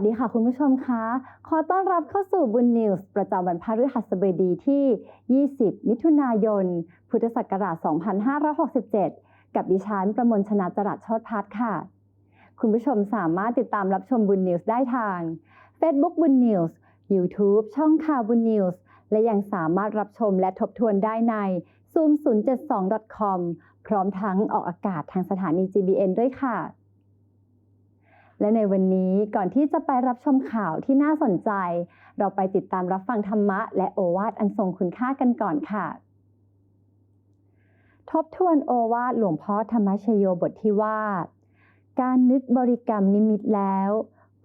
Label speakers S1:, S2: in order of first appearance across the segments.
S1: วัสดีค่ะคุณผู้ชมคะ ขอต้อนรับเข้าสู่บุญนิวส์ประจำวันพฤหัสบดีที่ 20 มิถุนายน พุทธศักราช 2567 กับดิฉันประมลชนะจรัสชดพัฒน์ค่ะ คุณผู้ชมสามารถติดตามรับชมบุญนิวส์ได้ทาง Facebook บุญนิวส์ YouTube ช่องข่าวบุญนิวส์ และยังสามารถรับชมและทบทวนได้ใน zoom 072 com พร้อมทั้งออกอากาศทางสถานี GBN ด้วยค่ะ และในวันนี้ก่อนที่จะไปรับชมข่าวที่น่าสนใจ เราไปติดตามรับฟังธรรมะ และโอวาทอันทรงคุณค่ากันก่อนค่ะ ทบทวนโอวาทหลวงพ่อธรรมชโยบทที่ว่า การนึกบริกรรมนิมิตแล้ว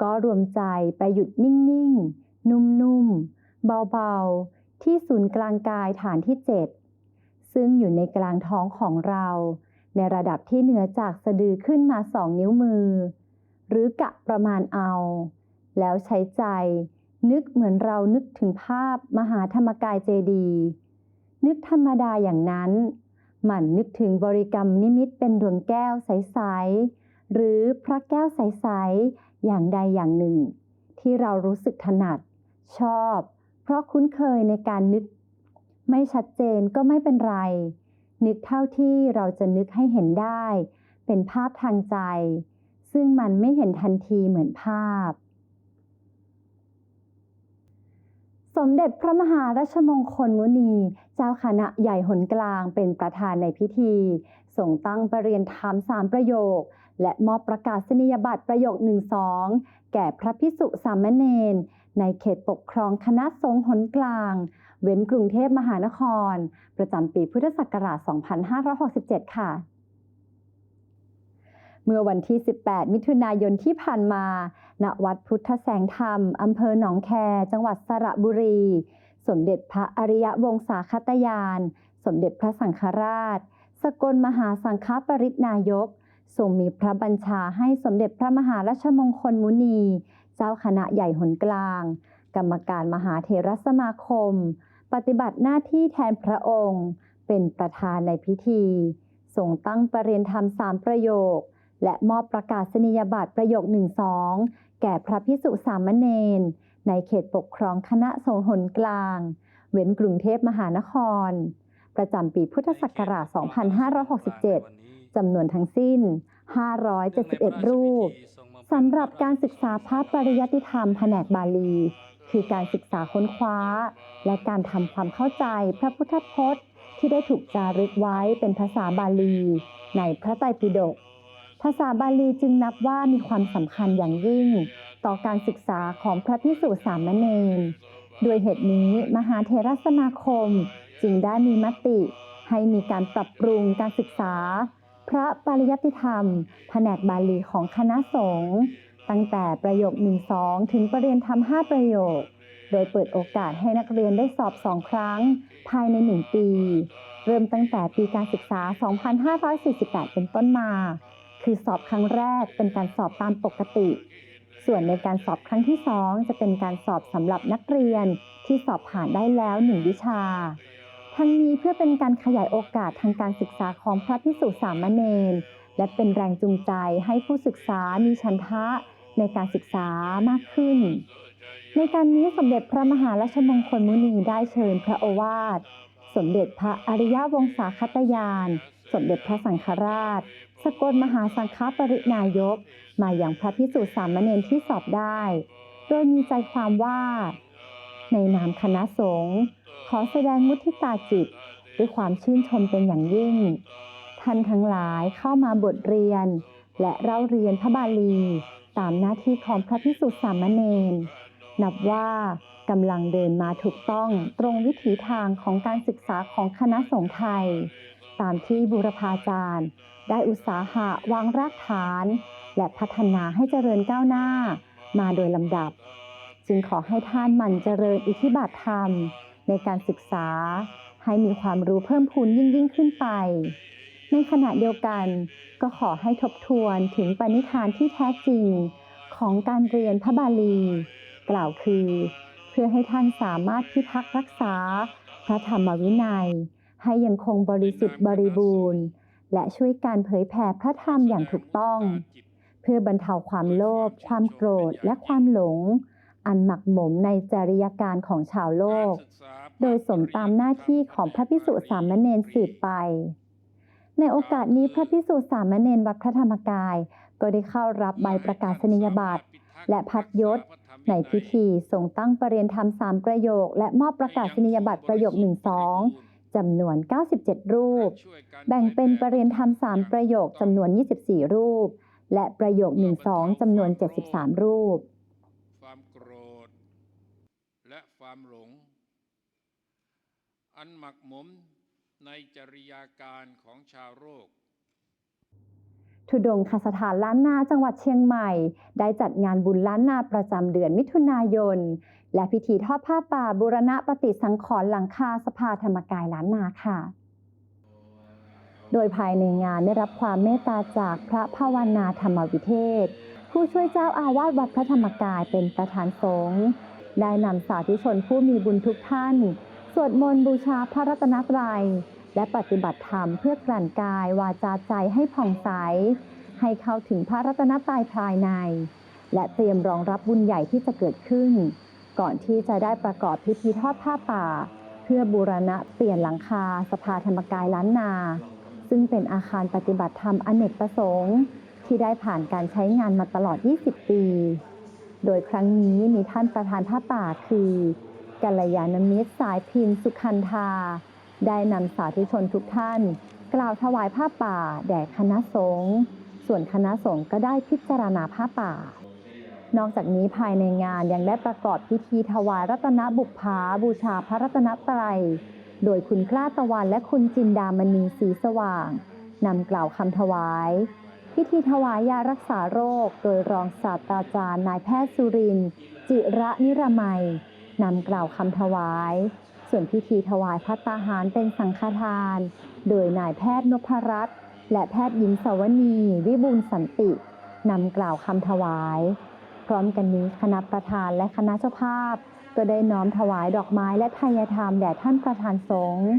S1: ก็รวมใจไปหยุดนิ่งๆ นุ่มๆ เบาๆ ที่ศูนย์กลางกายฐานที่7ซึ่งอยู่ในกลางท้องของเรา ในระดับที่เหนือจากสะดือขึ้นมาสองนิ้วมือ หรือกะประมาณเอา แล้วใช้ใจ นึกเหมือนเรานึกถึงภาพมหาธรรมกายเจดี นึกธรรมดาอย่างนั้น หมั่นนึกถึงบริกรรมนิมิตเป็นดวงแก้วใส ๆ หรือพระแก้วใส ๆ อย่างใดอย่างหนึ่ง ที่เรารู้สึกถนัด ชอบ เพราะคุ้นเคยในการนึก ไม่ชัดเจนก็ไม่เป็นไร นึกเท่าที่เราจะนึกให้เห็นได้ เป็นภาพทางใจ ซึ่งมันไม่เห็นทันทีเหมือนภาพ สมเด็จพระมหาราชมงคลมุนี เจ้าคณะใหญ่หนกลางเป็นประธานในพิธีส่งตั้งประเรียนธรรมสามประโยค และมอบประกาศนียบัตรประโยคหนึ่งสองแก่พระพิสุสามเณรในเขตปกครองคณะสงฆ์หนกลาง เว้นกรุงเทพมหานคร ประจำปีพุทธศักราช 2567 ค่ะ เมื่อวันที่ 18 มิถุนายนที่ผ่านมา ณ วัดพุทธแสงธรรม อำเภอหนองแค จังหวัดสระบุรี สมเด็จพระอริยวงศาคตยาน สมเด็จพระสังฆราช สกลมหาสังฆปรินายกทรงมีพระบัญชาให้สมเด็จพระมหาราชมงคลมุนี เจ้าคณะใหญ่หนกลาง กรรมการมหาเถรสมาคม ปฏิบัติหน้าที่แทนพระองค์ เป็นประธานในพิธีส่งตั้งประเรียนธรรมสามประโยค และมอบประกาศนียบัตรประโยคหนึ่งสองแก่พระพิสุสามเณรในเขตปกครองคณะสงฆ์หนกลาง เว้นกรุงเทพมหานคร ประจำปีพุทธศักราช 2567 จำนวนทั้งสิ้น 571 รูปสำหรับการศึกษาพระปริยัติธรรมแผนกบาลี คือการศึกษาค้นคว้า และการทำความเข้าใจพระพุทธพจน์ ที่ได้ถูกจารึกไว้เป็นภาษาบาลี ในพระไตรปิฎก ภาษาบาลีจึงนับว่ามีความสำคัญอย่างยิ่ง ต่อการศึกษาของพระพิสุสามเณรด้วยเหตุนี้มหาเทรสมาคมจึงได้มีมติ ให้มีการปรับปรุงการศึกษา พระปริยัติธรรม แผนกบาลีของคณะสงฆ์ตั้งแต่ประโยคหนึ่งสองถึงประเรียนธรรมห้าประโยค โดยเปิดโอกาสให้นักเรียนได้สอบสองครั้ง ภายในหนึ่งปี เริ่มตั้งแต่ปีการศึกษา 2548 เป็นต้นมา คือสอบครั้งแรกเป็นการสอบตามปกติ ส่วนในการสอบครั้งที่ 2 จะเป็นการสอบสำหรับนักเรียนที่สอบผ่านได้แล้วหนึ่งวิชา ทั้งนี้เพื่อเป็นการขยายโอกาสทางการศึกษาของพระพิสุสามเณรและเป็นแรงจูงใจให้ผู้ศึกษามีชันทะในการศึกษามากขึ้น ในการนี้สมเด็จพระมหาราชมงคลมุนีได้เชิญพระโอวาท สมเด็จพระอริยวงศาคตยาน สมเด็จพระสังฆราช สกลมหาสังฆปรินายก มาอย่างพระพิสุสามเณรที่สอบได้ โดยมีใจความว่า ในนามคณะสงฆ์ขอแสดงมุทิตาจิต ด้วยความชื่นชมเป็นอย่างยิ่ง ท่านทั้งหลายเข้ามาบทเรียน และเล่าเรียนพระบาลี ตามหน้าที่ของพระพิสุสามเณรนับว่ากำลังเดินมาถูกต้องตรงวิถีทางของการศึกษาของคณะสงฆ์ไทย ตามที่บุรพาจารย์ ได้อุตสาหะวางรากฐาน และพัฒนาให้เจริญก้าวหน้า มาโดยลำดับ จึงขอให้ท่านหมั่นเจริญอิทธิบาทธรรม ในการศึกษา ให้มีความรู้เพิ่มพูนยิ่งยิ่งขึ้นไป ในขณะเดียวกันก็ขอให้ทบทวนถึงปณิธานที่แท้จริง ของการเรียนพระบาลี กล่าวคือ เพื่อให้ท่านสามารถพิทักษ์รักษา พระธรรมวินัย ให้ยังคงบริสุทธิ์บริบูรณ์ และช่วยการเผยแผ่พระธรรมอย่างถูกต้องเเพื่อบรรเทาความโลภความโกรธและความหลง อันหมักหมมในจริยการของชาวโลก โดยสมตามหน้าที่ของพระพิสุสามเณรสืบไป ในโอกาสนี้พระพิสุสามเณรวัดพระธรรมกาย ก็ได้เข้ารับใบประกาศนียบัตรและพัดยศ ในพิธีทรงตั้งประเรียนธรรมสามประโยค และมอบประกาศนียบัตรประโยคหนึ่งสอง จำนวน 97 รูป แบ่งเป็นประเรียนธรรมสามประโยคจำนวน 24 รูป และประโยคหนึ่งสองจำนวน 73 รูป
S2: ความโกรธ และความหลง อันหมักหมมในจริยาการของชาวโลก
S1: ทุดงคสถานล้านนาจังหวัดเชียงใหม่ ได้จัดงานบุญล้านนาประจำเดือนมิถุนายน และพิธีทอดผ้าป่าบูรณะปฏิสังขรณ์หลังคาสภาธรรมกายล้านนาค่ะ โดยภายในงานได้รับความเมตตาจากพระภาวนาธรรมวิเทศ ผู้ช่วยเจ้าอาวาสวัดพระธรรมกายเป็นประธานสงฆ์ได้นำสาธุชนผู้มีบุญทุกท่าน สวดมนต์บูชาพระรัตนตรัย และปฏิบัติธรรมเพื่อกลั่นกายวาจาใจให้ผ่องใส ให้เข้าถึงพระรัตนตรัยภายใน และเตรียมรองรับบุญใหญ่ที่จะเกิดขึ้น ก่อนที่จะได้ประกอบพิธีทอดผ้าป่า เพื่อบูรณะเปลี่ยนหลังคาสภาธรรมกายล้านนา ซึ่งเป็นอาคารปฏิบัติธรรมอเนกประสงค์ที่ได้ผ่านการใช้งานมาตลอด 20 ปี โดยครั้งนี้มีท่านประธานผ้าป่าคือกัลยาณมิตรสายพินสุขันธา ได้นำสาธุชนทุกท่าน กล่าวถวายผ้าป่า แด่คณะสงฆ์ ส่วนคณะสงฆ์ก็ได้พิจารณาผ้าป่า นอกจากนี้ภายในงานยังได้ประกอบพิธีถวายรัตนบุพภาบูชาพระรัตนตรัย โดยคุณกล้าตะวันและคุณจินดามณีสีสว่างนำกล่าวคำถวาย พิธีถวายยารักษาโรค โดยรองศาสตราจารย์นายแพทย์สุรินจิระนิรมัยนำกล่าวคำถวาย ส่วนพิธีถวายพัตตาหารเป็นสังฆทาน โดยนายแพทย์นพรัตน์และแพทย์หญิงสวนีวิบูลสันตินำกล่าวคำถวาย พร้อมกันนี้คณะประธานและคณะเจ้าภาพ ก็ได้น้อมถวายดอกไม้และทายธรรมแด่ท่านประธานสงฆ์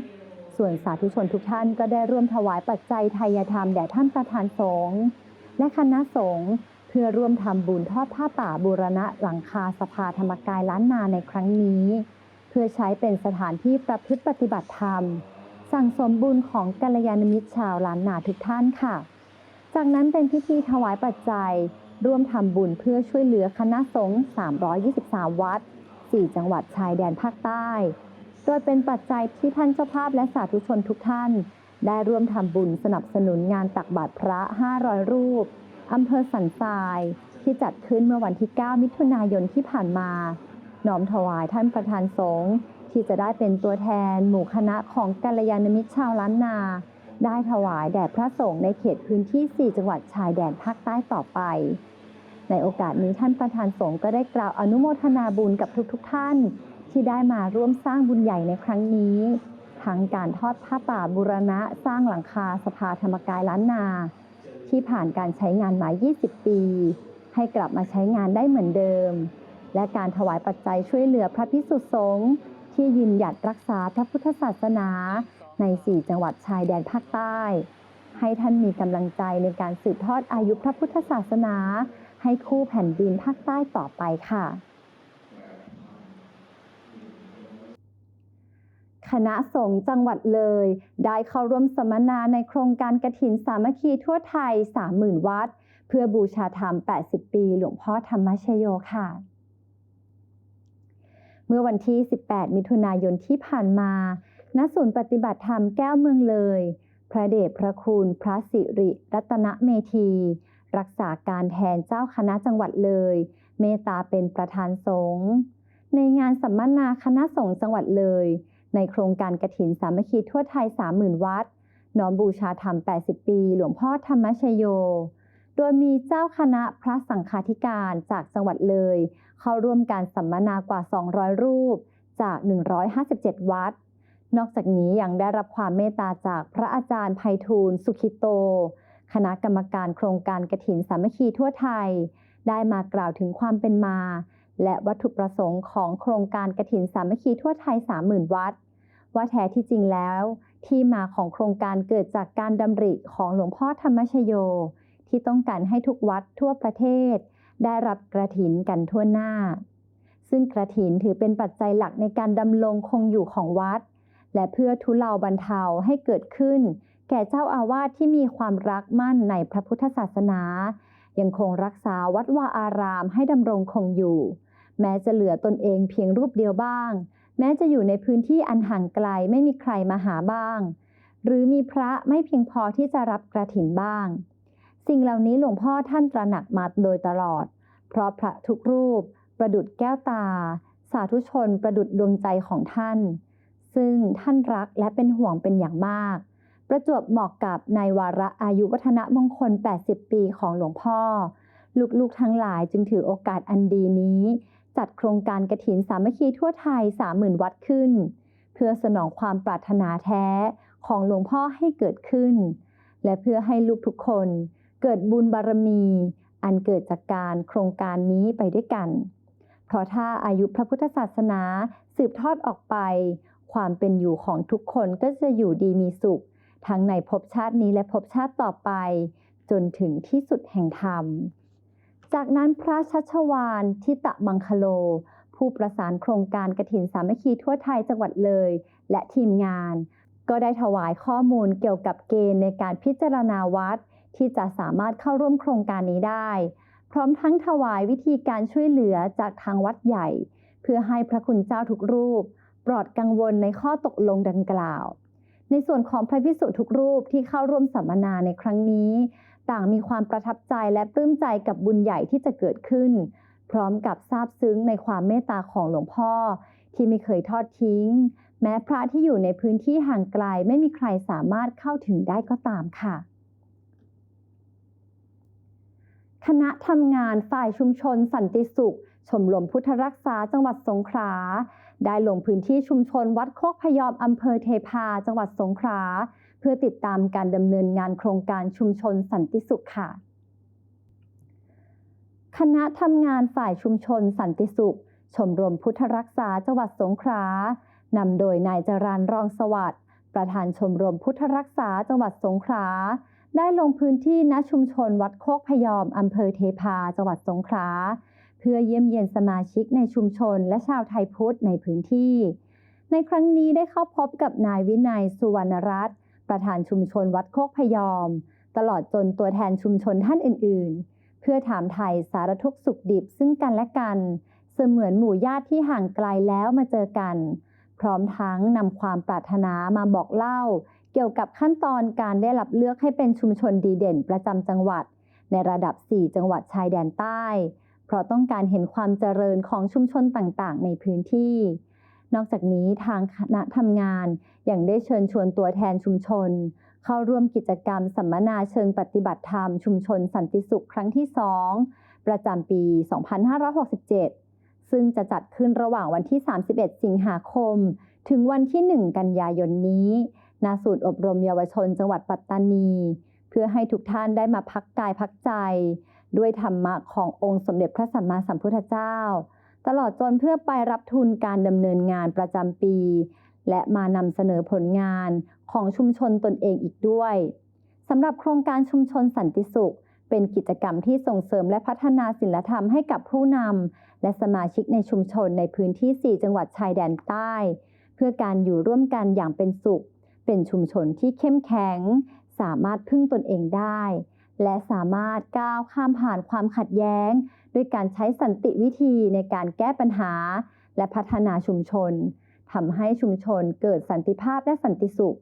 S1: ส่วนสาธุชนทุกท่านก็ได้ร่วมถวายปัจจัยทายธรรมแด่ท่านประธานสงฆ์และคณะสงฆ์เพื่อร่วมทำบุญทอดผ้าป่าบูรณะหลังคาสภาธรรมกายล้านนาในครั้งนี้ เพื่อใช้เป็นสถานที่ประพฤติปฏิบัติธรรม สั่งสมบุญของกัลยาณมิตรชาวล้านนาทุกท่านค่ะ จากนั้นเป็นพิธีถวายปัจจัย ร่วมทำบุญเพื่อช่วยเหลือคณะสงฆ์ 323 วัด 4 จังหวัดชายแดนภาคใต้ โดยเป็นปัจจัยที่ท่านเจ้าภาพและสาธุชนทุกท่าน ได้ร่วมทำบุญสนับสนุนงานตักบาตรพระ 500 รูปอำเภอสันทรายที่จัดขึ้นเมื่อวันที่ 9 มิถุนายนที่ผ่านมา น้อมถวายท่านประธานสงฆ์ที่จะได้เป็นตัวแทนหมู่คณะของกัลยาณมิตรชาวล้านนา ได้ถวายแด่พระสงฆ์ในเขตพื้นที่ 4 จังหวัดชายแดนภาคใต้ต่อไป ในโอกาสนี้ท่านประธานสงฆ์ก็ได้กล่าวอนุโมทนาบุญกับทุกๆทท่าน ที่ได้มาร่วมสร้างบุญใหญ่ในครั้งนี้ ทั้งการทอดผ้าป่าบุรณะสร้างหลังคาสภาธรรมกายล้านนา ที่ผ่านการใช้งานมา 20 ปี ให้กลับมาใช้งานได้เหมือนเดิม และการถวายปัจจัยช่วยเหลือพระพิสุสงฆ์ที่ยืนหยัดรักษาพระพุทธศาสนา ใน 4 จังหวัดชายแดนภาคใต้ ให้ท่านมีกำลังใจในการสืบทอดอายุพระพุทธศาสนา ให้คู่แผ่นดินภาคใต้ต่อไปค่ะ คณะสงฆ์จังหวัดเลย ได้เข้าร่วมสัมมนาในโครงการกระถินสามัคคีทั่วไทย 30,000 วัด เพื่อบูชาธรรม 80 ปี หลวงพ่อธรรมชโยค่ะเมื่อวันที่ 18 มิถุนายนที่ผ่านมา ณศูนย์ปฏิบัติธรรมแก้วเมืองเลย พระเดชพระคุณพระสิริรัตนเมธี รักษาการแทนเจ้าคณะจังหวัดเลย เมตตาเป็นประธานสงฆ์ในงานสัมมนาคณะสงฆ์จังหวัดเลย ในโครงการกระถินสามัคคีทั่วไทย 30,000 วัด น้อมบูชาธรรม 80 ปี หลวงพ่อธรรมชโย โดยมีเจ้าคณะพระสังฆาธิการจากจังหวัดเลย เข้าร่วมการสัมมนากว่า 200 รูปจาก 157 วัด นอกจากนี้ยังได้รับความเมตตาจากพระอาจารย์ไพฑูรย์สุขิโต คณะกรรมการโครงการกระถินสามัคคีทั่วไทย ได้มากล่าวถึงความเป็นมา และวัตถุประสงค์ของโครงการกระถินสามัคคีทั่วไทย 30,000 วัด ว่าแท้ที่จริงแล้ว ที่มาของโครงการเกิดจากการดำริของหลวงพ่อธรรมชโย ที่ต้องการให้ทุกวัดทั่วประเทศ ได้รับกระถินกันทั่วหน้า ซึ่งกระถินถือเป็นปัจจัยหลักในการดำรงคงอยู่ของวัด และเพื่อทุเลาบรรเทาให้เกิดขึ้น แก่เจ้าอาวาสที่มีความรักมั่นในพระพุทธศาสนา ยังคงรักษาวัดวาอารามให้ดำรงคงอยู่ แม้จะเหลือตนเองเพียงรูปเดียวบ้าง แม้จะอยู่ในพื้นที่อันห่างไกลไม่มีใครมาหาบ้าง หรือมีพระไม่เพียงพอที่จะรับกระถินบ้าง สิ่งเหล่านี้หลวงพ่อท่านตระหนักมาโดยตลอด เพราะพระทุกรูป ประดุดแก้วตา สาธุชนประดุดดวงใจของท่าน ซึ่งท่านรักและเป็นห่วงเป็นอย่างมาก ประจวบเหมาะกับในวาระอายุวัฒนมงคล 80 ปีของหลวงพ่อ ลูกๆทั้งหลายจึงถือโอกาสอันดีนี้ จัดโครงการกระถินสามัคคีทั่วไทย 30,000 วัดขึ้น เพื่อสนองความปรารถนาแท้ของหลวงพ่อให้เกิดขึ้น และเพื่อให้ลูกทุกคนเกิดบุญบารมี อันเกิดจากการโครงการนี้ไปด้วยกัน เพราะถ้าอายุพระพุทธศาสนาสืบทอดออกไป ความเป็นอยู่ของทุกคนก็จะอยู่ดีมีสุข ทั้งในภพชาตินี้และภพชาติต่อไป จนถึงที่สุดแห่งธรรม จากนั้นพระชัชวานทิตะมังคโล ผู้ประสานโครงการกระถินสามัคคีทั่วไทยจังหวัดเลย และทีมงาน ก็ได้ถวายข้อมูลเกี่ยวกับเกณฑ์ในการพิจารณาวัด ที่จะสามารถเข้าร่วมโครงการนี้ได้ พร้อมทั้งถวายวิธีการช่วยเหลือจากทางวัดใหญ่ เพื่อให้พระคุณเจ้าทุกรูป ปลอดกังวลในข้อตกลงดังกล่าว ในส่วนของพระพิสุทุกรูปที่เข้าร่วมสัมมนาในครั้งนี้ ต่างมีความประทับใจและปลื้มใจกับบุญใหญ่ที่จะเกิดขึ้น พร้อมกับซาบซึ้งในความเมตตาของหลวงพ่อ ที่ไม่เคยทอดทิ้ง แม้พระที่อยู่ในพื้นที่ห่างไกลไม่มีใครสามารถเข้าถึงได้ก็ตามค่ะคณะทำงานฝ่ายชุมชนสันติสุข ชมรมพุทธรักษาจังหวัดสงขลา ได้ลงพื้นที่ชุมชนวัดโคกพยอมอำเภอเทพา จังหวัดสงขลาเพื่อติดตามการดำเนินงานโครงการชุมชนสันติสุขค่ะ คณะทำงานฝ่ายชุมชนสันติสุข ชมรมพุทธรักษาจังหวัดสงขลานำโดยนายจรันรองสวัสดิ์ประธานชมรมพุทธรักษาจังหวัดสงขลาได้ลงพื้นที่ณชุมชนวัดโคกพยอมอำเภอเทพา จังหวัดสงขลา เพื่อเยี่ยมเยียนสมาชิกในชุมชนและชาวไทยพุทธในพื้นที่ ในครั้งนี้ได้เข้าพบกับนายวินัยสุวรรณรัตน์ประธานชุมชนวัดโคกพยอม ตลอดจนตัวแทนชุมชนท่านอื่น ๆ เพื่อถามไทยสารทุกข์สุขดิบซึ่งกันและกัน เสมือนหมู่ญาติที่ห่างไกลแล้วมาเจอกัน พร้อมทั้งนำความปรารถนามาบอกเล่า เกี่ยวกับขั้นตอนการได้รับเลือกให้เป็นชุมชนดีเด่นประจำจังหวัด ในระดับ 4 จังหวัดชายแดนใต้ เพราะต้องการเห็นความเจริญของชุมชนต่างๆ ในพื้นที่ นอกจากนี้ทางคณะทำงานยังได้เชิญชวนตัวแทนชุมชน เข้าร่วมกิจกรรมสัมมนาเชิงปฏิบัติธรรม ชุมชนสันติสุขครั้งที่ 2 ประจำปี 2567 ซึ่งจะจัดขึ้นระหว่างวันที่ 31 สิงหาคม ถึงวันที่ 1 กันยายนนี้ณศูนย์อบรมเยาวชนจังหวัดปัตตานี เพื่อให้ทุกท่านได้มาพักกายพักใจ ด้วยธรรมะขององค์สมเด็จพระสัมมาสัมพุทธเจ้า ตลอดจนเพื่อไปรับทุนการดำเนินงานประจำปี และมานำเสนอผลงานของชุมชนตนเองอีกด้วยสำหรับโครงการชุมชนสันติสุข เป็นกิจกรรมที่ส่งเสริมและพัฒนาศิลธรรมให้กับผู้นำและสมาชิกในชุมชนในพื้นที่ 4 จังหวัดชายแดนใต้ เพื่อการอยู่ร่วมกันอย่างเป็นสุข เป็นชุมชนที่เข้มแข็ง สามารถพึ่งตนเองได้ และสามารถก้าวข้ามผ่านความขัดแย้ง ด้วยการใช้สันติวิธีในการแก้ปัญหา และพัฒนาชุมชนทำให้ชุมชนเกิดสันติภาพและสันติสุข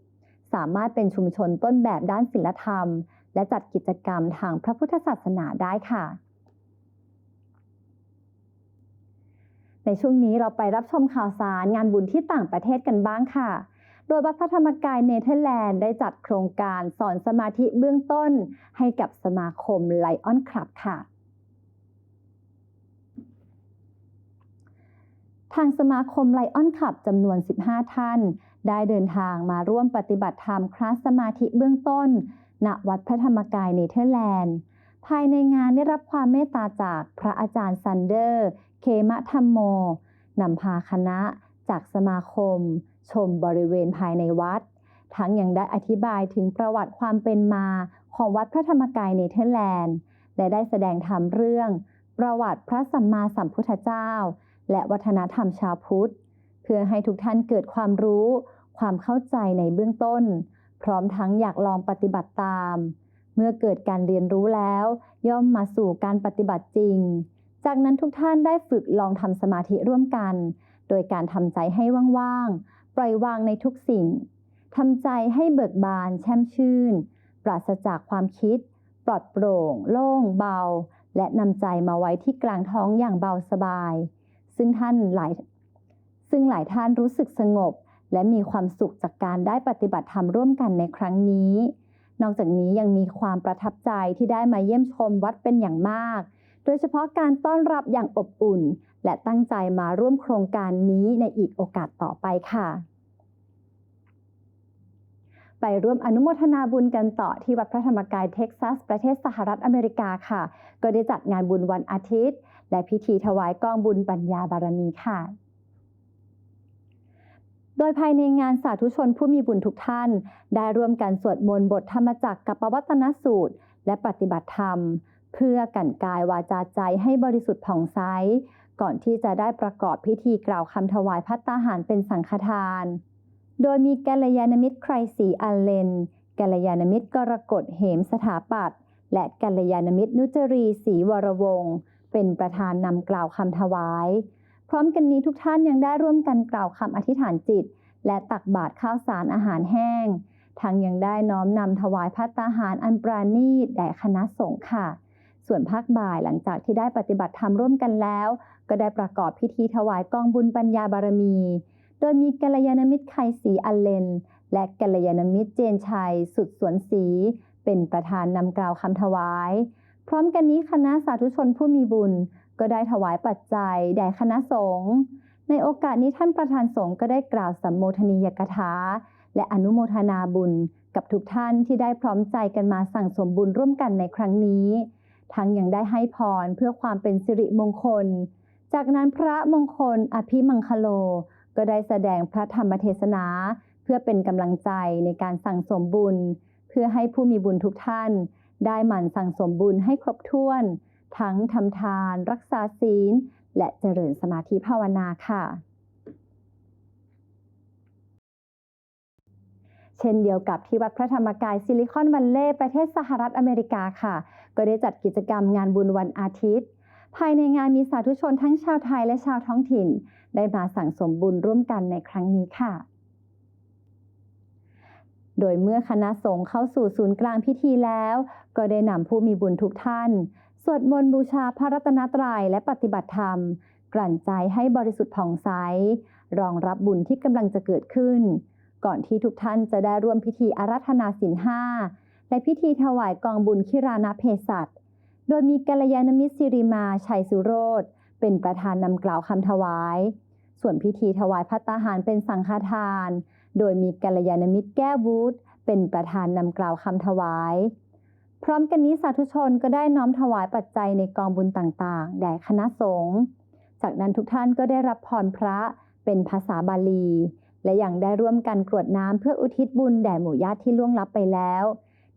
S1: สามารถเป็นชุมชนต้นแบบด้านศิลธรรม และจัดกิจกรรมทางพระพุทธศาสนาได้ค่ะ ในช่วงนี้เราไปรับชมข่าวสารงานบุญที่ต่างประเทศกันบ้างค่ะ โดยวัดพระธรรมกายเนเธอร์แลนด์ได้จัดโครงการสอนสมาธิเบื้องต้นให้กับสมาคมไลออนคลับค่ะทางสมาคมไลออนคลับจำนวน 15 ท่าน ได้เดินทางมาร่วมปฏิบัติธรรมคลาสสมาธิเบื้องต้น ณ วัดพระธรรมกายเนเธอร์แลนด์ ภายในงานได้รับความเมตตาจากพระอาจารย์ซันเดอร์ เคมะธรรมโม นำพาคณะ จากสมาคม ชมบริเวณภายในวัด ทั้งยังได้อธิบายถึงประวัติความเป็นมาของวัดพระธรรมกายเนเธอร์แลนด์ และได้แสดงธรรมเรื่อง ประวัติพระสัมมาสัมพุทธเจ้า และวัฒนธรรมชาวพุทธ เพื่อให้ทุกท่านเกิดความรู้ ความเข้าใจในเบื้องต้น พร้อมทั้งอยากลองปฏิบัติตาม เมื่อเกิดการเรียนรู้แล้ว ย่อมมาสู่การปฏิบัติจริง จากนั้นทุกท่านได้ฝึกลองทำสมาธิร่วมกัน โดยการทำใจให้ว่างๆ ปล่อยวางในทุกสิ่ง ทำใจให้เบิกบานแช่มชื่น ปราศจากความคิด ปลอดโปร่ง โล่ง เบา และนำใจมาไว้ที่กลางท้องอย่างเบาสบาย ซึ่งท่านหลาย ซึ่งหลายท่านรู้สึกสงบ และมีความสุขจากการได้ปฏิบัติธรรมร่วมกันในครั้งนี้ นอกจากนี้ยังมีความประทับใจที่ได้มาเยี่ยมชมวัดเป็นอย่างมาก โดยเฉพาะการต้อนรับอย่างอบอุ่น และตั้งใจมาร่วมโครงการนี้ในอีกโอกาสต่อไปค่ะ ไปร่วมอนุโมทนาบุญกันต่อที่วัดพระธรรมกายเท็กซัส ประเทศสหรัฐอเมริกาค่ะ ก็ได้จัดงานบุญวันอาทิตย์ และพิธีถวายกองบุญปัญญาบารมีค่ะโดยภายในงานสาธุชนผู้มีบุญทุกท่าน ได้ร่วมกันสวดมนต์บทธรรมจักรกับปวัตนสูตร และปฏิบัติธรรม เพื่อกันกายวาจาใจให้บริสุทธิ์ผ่องใส ก่อนที่จะได้ประกอบพิธีกล่าวคำถวายพัตตาหารเป็นสังฆทาน โดยมีกัลยาณมิตรใครสีอัลเลนกัลยาณมิตรกรกฎเหมสถาปัตย์และกัลยาณมิตรนุจรีศรีวรวงศ์เป็นประธานนำกล่าวคำถวาย พร้อมกันนี้ทุกท่านยังได้ร่วมกันกล่าวคำอธิษฐานจิต และตักบาตรข้าวสารอาหารแห้ง ทั้งยังได้น้อมนำถวายพัตตาหารอันปราณีตแด่คณะสงฆ์ค่ะ ส่วนภาคบ่ายหลังจากที่ได้ปฏิบัติธรรมร่วมกันแล้ว ก็ได้ประกอบพิธีถวายกองบุญปัญญาบารมี โดยมีกัลยาณมิตรไคสีอัลเลน และกัลยาณมิตรเจนชัย สุดสวนศรีเป็นประธานนำกล่าวคำถวาย พร้อมกันนี้คณะสาธุชนผู้มีบุญ ก็ได้ถวายปัจจัยแด่คณะสงฆ์ในโอกาสนี้ท่านประธานสงฆ์ก็ได้กล่าวสัมโมทนียกถาและอนุโมทนาบุญกับทุกท่านที่ได้พร้อมใจกันมาสั่งสมบุญร่วมกันในครั้งนี้ ทั้งยังได้ให้พรเพื่อความเป็นสิริมงคล จากนั้นพระมงคลอภิมังคโล ก็ได้แสดงพระธรรมเทศนา เพื่อเป็นกำลังใจในการสั่งสมบุญ เพื่อให้ผู้มีบุญทุกท่าน ได้หมั่นสั่งสมบุญให้ครบถ้วน ทั้งทำทาน รักษาศีล และเจริญสมาธิภาวนาค่ะ เช่นเดียวกับที่วัดพระธรรมกายซิลิคอนวัลเลย์ประเทศสหรัฐอเมริกาค่ะ ก็ได้จัดกิจกรรมงานบุญวันอาทิตย์ ภายในงานมีสาธุชนทั้งชาวไทยและชาวท้องถิ่น ได้มาสั่งสมบุญร่วมกันในครั้งนี้ค่ะ โดยเมื่อคณะสงฆ์เข้าสู่ศูนย์กลางพิธีแล้ว ก็ได้นำผู้มีบุญทุกท่าน สวดมนต์บูชาพระรัตนตรัยและปฏิบัติธรรม กลั่นใจให้บริสุทธิ์ผ่องใส รองรับบุญที่กำลังจะเกิดขึ้น ก่อนที่ทุกท่านจะได้ร่วมพิธีอาราธนาศีลห้าและพิธีถวายกองบุญคิรานาเพศัต โดยมีกัลยาณมิตรสิริมาชัยสุโรธเป็นประธานนำกล่าวคำถวาย ส่วนพิธีถวายพัตตาหารเป็นสังฆทาน โดยมีกัลยาณมิตรแก้ววูดเป็นประธานนำกล่าวคำถวาย พร้อมกันนี้สาธุชนก็ได้น้อมถวายปัจจัยในกองบุญต่างๆ แด่คณะสงฆ์จากนั้นทุกท่านก็ได้รับพรพระเป็นภาษาบาลี และยังได้ร่วมกันกรวดน้ำเพื่ออุทิศบุญแด่หมู่ญาติที่ล่วงลับไปแล้ว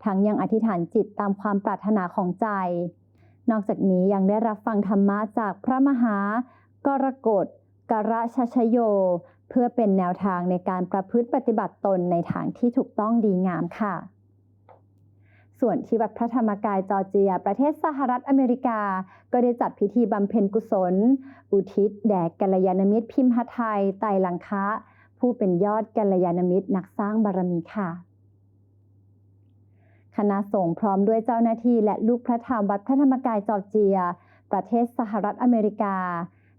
S1: ทั้งยังอธิษฐานจิตตามความปรารถนาของใจ นอกจากนี้ยังได้รับฟังธรรมะจากพระมหากรกฎกระชชโย เพื่อเป็นแนวทางในการประพฤติปฏิบัติตนในทางที่ถูกต้องดีงามค่ะ ส่วนที่วัดพระธรรมกายจอร์เจีย ประเทศสหรัฐอเมริกา ก็ได้จัดพิธีบำเพ็ญกุศล อุทิศแด่กัลยาณมิตรพิมพ์ไทยไตรลังคะ ผู้เป็นยอดกัลยาณมิตรนักสร้างบารมีค่ะ คณะสงฆ์พร้อมด้วยเจ้าหน้าที่และลูกพระธรรมวัดพระธรรมกายจอร์เจีย ประเทศสหรัฐอเมริกา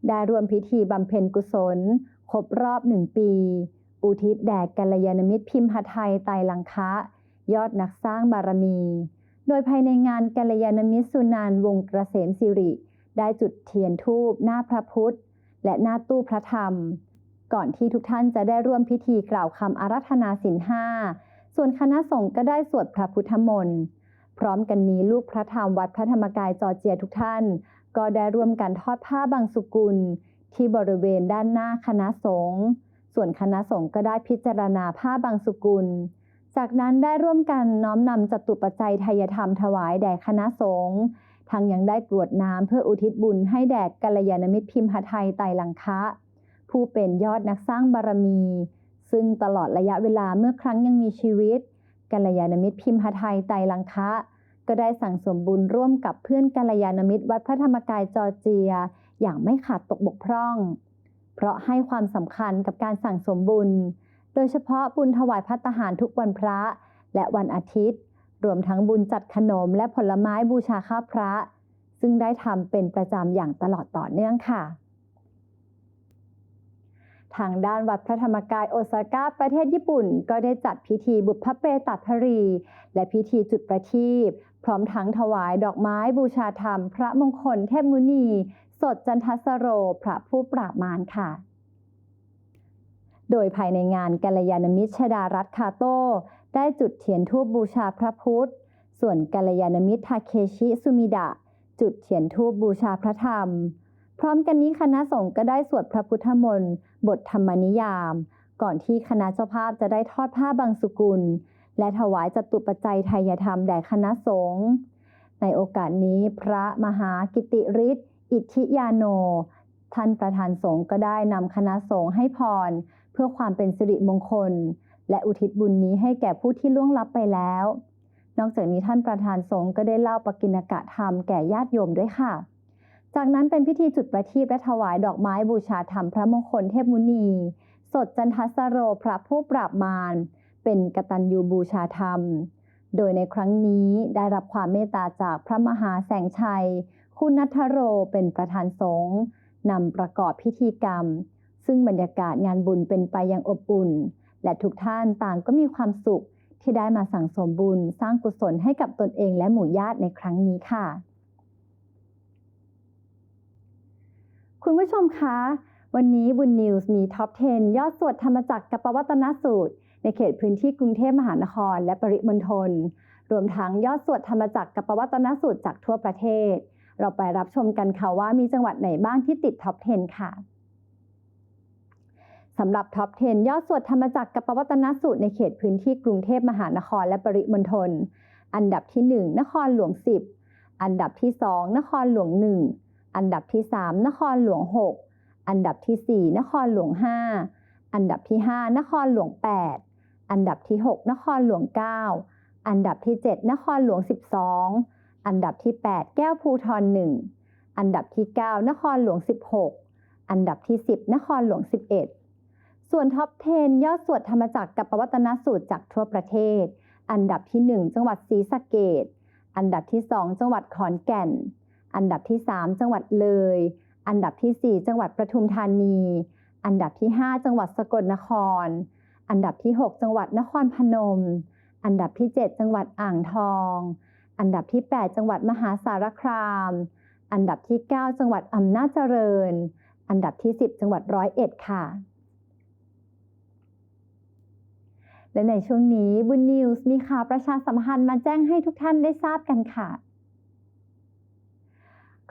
S1: ได้รวมพิธีบำเพ็ญกุศล ครบรอบหนึ่งปี อุทิศแด่กัลยาณมิตรพิมพ์ไทยไตลังคะ ยอดนักสร้างบารมี โดยภายในงานกัลยาณมิตรสุนันวงศ์เกษมสิริ ได้จุดเทียนทูบหน้าพระพุทธ และหน้าตู้พระธรรม ก่อนที่ทุกท่านจะได้ร่วมพิธีกล่าวคำอารัธนาสินห้า ส่วนคณะสงฆ์ก็ได้สวดพระพุทธมนต์ พร้อมกันนี้ลูกพระธรรมวัดพระธรรมกายจอร์เจียทุกท่าน ก็ได้ร่วมกันทอดผ้าบางสุกุล ที่บริเวณด้านหน้าคณะสงฆ์ส่วนคณะสงฆ์ก็ได้พิจารณาผ้าบางสุกุล จากนั้นได้ร่วมกันน้อมนำจตุปัจจัยไทยธรรมถวายแด่คณะสงฆ์ทั้งยังได้กรวดน้ำเพื่ออุทิศบุญให้แด่กัลยาณมิตรพิมพไทยไตรลังคะ ผู้เป็นยอดนักสร้างบารมี ซึ่งตลอดระยะเวลาเมื่อครั้งยังมีชีวิตกัลยาณมิตรพิมพไทยไตลังคะ ก็ได้สั่งสมบุญร่วมกับเพื่อนกัลยาณมิตรวัดพระธรรมกายจอร์เจีย อย่างไม่ขาดตกบกพร่อง เพราะให้ความสำคัญกับการสั่งสมบุญ โดยเฉพาะบุญถวายพัตตาหารทุกวันพระและวันอาทิตย์ รวมทั้งบุญจัดขนมและผลไม้บูชาข้าพระ ซึ่งได้ทำเป็นประจำอย่างตลอดต่อเนื่องค่ะ ทางด้านวัดพระธรรมกายโอซาก้าประเทศญี่ปุ่น ก็ได้จัดพิธีบุพเพตัพรี และพิธีจุดประทีปพร้อมทั้งถวายดอกไม้บูชาธรรม พระมงคลเทพมุนี สดจันทสโร พระผู้ปราบมารค่ะโดยภายในงานกัลยาณมิตรชดารัตคาโต้ได้จุดเทียนธูปบูชาพระพุทธ ส่วนกัลยาณมิตรทาเคชิสุมิดะ จุดเทียนธูปบูชาพระธรรม พร้อมกันนี้คณะสงฆ์ก็ได้สวดพระพุทธมนต์บทธรรมนิยาม ก่อนที่คณะเจ้าภาพจะได้ทอดผ้าบางสุกุล และถวายจตุปัจจัยไทยธรรมแด่คณะสงฆ์ในโอกาสนี้พระมหากิติฤทธิ์อิทธิยาโน ท่านประธานสงฆ์ก็ได้นำคณะสงฆ์ให้พร เพื่อความเป็นสิริมงคล และอุทิศบุญนี้ให้แก่ผู้ที่ล่วงลับไปแล้ว นอกจากนี้ท่านประธานสงฆ์ก็ได้เล่าปกิณกะธรรมแก่ญาติโยมด้วยค่ะ จากนั้นเป็นพิธีจุดประทีปและถวายดอกไม้บูชาธรรมพระมงคลเทพมุนี สดจันทสโรพระผู้ปราบมารเป็นกตัญญูบูชาธรรม โดยในครั้งนี้ได้รับความเมตตาจากพระมหาแสงชัย คุณนัทโรเป็นประธานสงฆ์นำประกอบพิธีกรรม ซึ่งบรรยากาศงานบุญเป็นไปอย่างอบอุ่น และทุกท่านต่างก็มีความสุขที่ได้มาสั่งสมบุญสร้างกุศลให้กับตนเองและหมู่ญาติในครั้งนี้ค่ะ คุณผู้ชมคะ วันนี้บุญนิวส์มีท็อป 10 ยอดสวดธรรมจักรกับปวัตนสูตร ในเขตพื้นที่กรุงเทพมหานคร และปริมณฑล รวมทั้งยอดสวดธรรมจักรกับปวัตนสูตรจากทั่วประเทศ เราไปรับชมกันค่ะว่ามีจังหวัดไหนบ้างที่ติดท็อป 10 ค่ะสำหรับท็อป 10 ยอดสวดธรรมจักรกับปวัตนสูตรในเขตพื้นที่กรุงเทพมหานครและปริมณฑล อันดับที่ 1 นครหลวง 10 อันดับที่ 2 นครหลวง 1 อันดับที่ 3 นครหลวง 6 อันดับที่ 4 นครหลวง 5 อันดับที่ 5 นครหลวง 8 อันดับที่ 6 นครหลวง 9 อันดับที่ 7 นครหลวง 12 อันดับที่ 8 แก้วภูทร1อันดับที่ 9 นครหลวง 16 อันดับที่ 10 นครหลวง 11 ส่วนท็อป 10 ยอดสวดธรรมจักรกับปวัตนสูตรจากทั่วประเทศ อันดับที่ 1 จังหวัดศรีสะเกษอันดับที่ 2 จังหวัดขอนแก่น อันดับที่ 3 จังหวัดเลย อันดับที่ 4 จังหวัดประทุมธานี อันดับที่ 5 จังหวัดสกลนคร อันดับที่ 6 จังหวัดนครพนม อันดับที่ 7 จังหวัดอ่างทอง อันดับที่ 8 จังหวัดมหาสารคาม อันดับที่ 9 จังหวัดอำนาจเจริญ อันดับที่ 10 จังหวัดร้อยเอ็ดค่ะและในช่วงนี้บุญนิวส์มีข่าวประชาสัมพันธ์มาแจ้งให้ทุกท่านได้ทราบกันค่ะ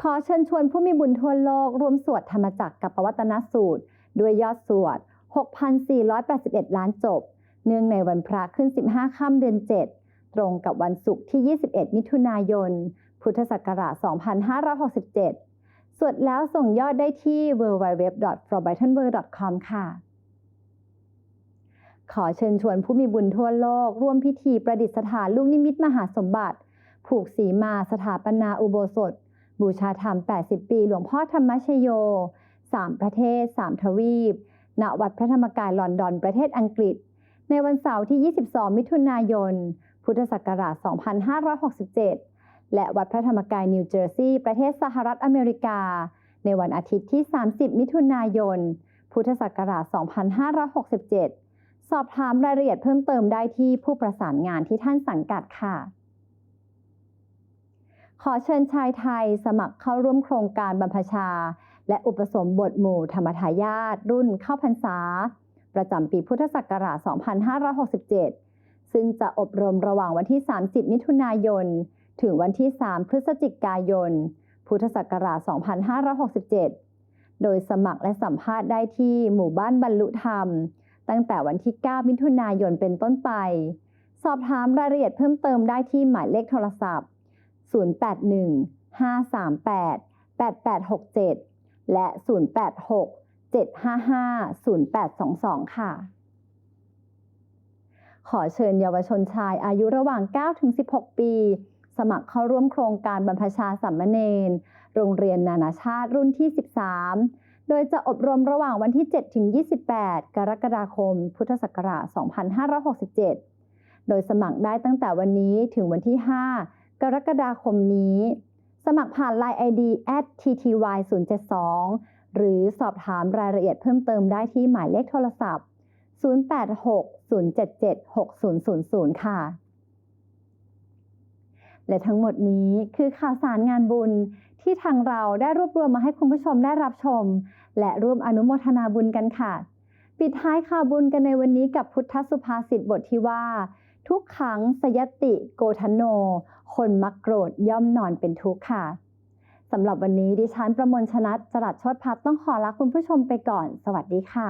S1: ขอเชิญชวนผู้มีบุญทั่วโลกร่วมสวดธรรมจักรกับปวัตนสูตร ด้วยยอดสวด 6,481 ล้านจบ เนื่องในวันพระขึ้น 15 ค่ำเดือน 7 ตรงกับวันศุกร์ที่ 21 มิถุนายน พุทธศักราช 2567 สวดแล้วส่งยอดได้ที่ www.forbrightonworld.com ค่ะ ขอเชิญชวนผู้มีบุญทั่วโลก ร่วมพิธีประดิษฐานลูกนิมิตมหาสมบัติ ผูกสีมาสถาปนาอุโบสถ บูชาธรรม 80 ปี หลวงพ่อธรรมชโย 3 ประเทศ 3 ทวีป ณ วัดพระธรรมกายลอนดอน ประเทศอังกฤษ ในวันเสาร์ที่ 22 มิถุนายน พุทธศักราช 2567 และวัดพระธรรมกายนิวเจอร์ซีย์ประเทศสหรัฐอเมริกา ในวันอาทิตย์ที่ 30 มิถุนายน พุทธศักราช 2567 สอบถามรายละเอียดเพิ่มเติมได้ที่ผู้ประสานงานที่ท่านสังกัดค่ะ ขอเชิญชายไทยสมัครเข้าร่วมโครงการบรรพชา และอุปสมบทหมู่ธรรมทายาทรุ่นเข้าพรรษา ประจำปีพุทธศักราช 2567 ซึ่งจะอบรมระหว่างวันที่ 30 มิถุนายน ถึงวันที่ 3 พฤศจิกายน พุทธศักราช 2567 โดยสมัครและสัมภาษณ์ได้ที่หมู่บ้านบรรลุธรรม ตั้งแต่วันที่ 9 มิถุนายนเป็นต้นไป สอบถามรายละเอียดเพิ่มเติมได้ที่หมายเลขโทรศัพท์ 081 538 8867 และ 086 755 0822 ค่ะ ขอเชิญเยาวชนชายอายุระหว่าง 9-16 ปี สมัครเข้าร่วมโครงการบรรพชาสัมมเนนโรงเรียนนานาชาติรุ่นที่ 13 โดยจะอบรมระหว่างวันที่ 7-28 กรกฎาคม พุทธศักราช 2567 โดยสมัครได้ตั้งแต่วันนี้ถึงวันที่ 5 กรกฎาคมนี้ สมัครผ่าน Line ID @tty 072 หรือสอบถามรายละเอียดเพิ่มเติมได้ที่หมายเลขโทรศัพท์ 086-077-6000 ค่ะ และทั้งหมดนี้คือข่าวสารงานบุญที่ทางเราได้รวบรวมมาให้คุณผู้ชมได้รับชม และร่วมอนุโมทนาบุญกันค่ะ ปิดท้ายข่าวบุญกันในวันนี้กับพุทธสุภาษิตบทที่ว่า ทุกขังสยติโกธโน คนมักโกรธย่อมนอนเป็นทุกข์ค่ะสำหรับวันนี้ดิฉันประมวลชนัดจรัสชดพัฒน์ต้องขอลาคุณผู้ชมไปก่อน สวัสดีค่ะ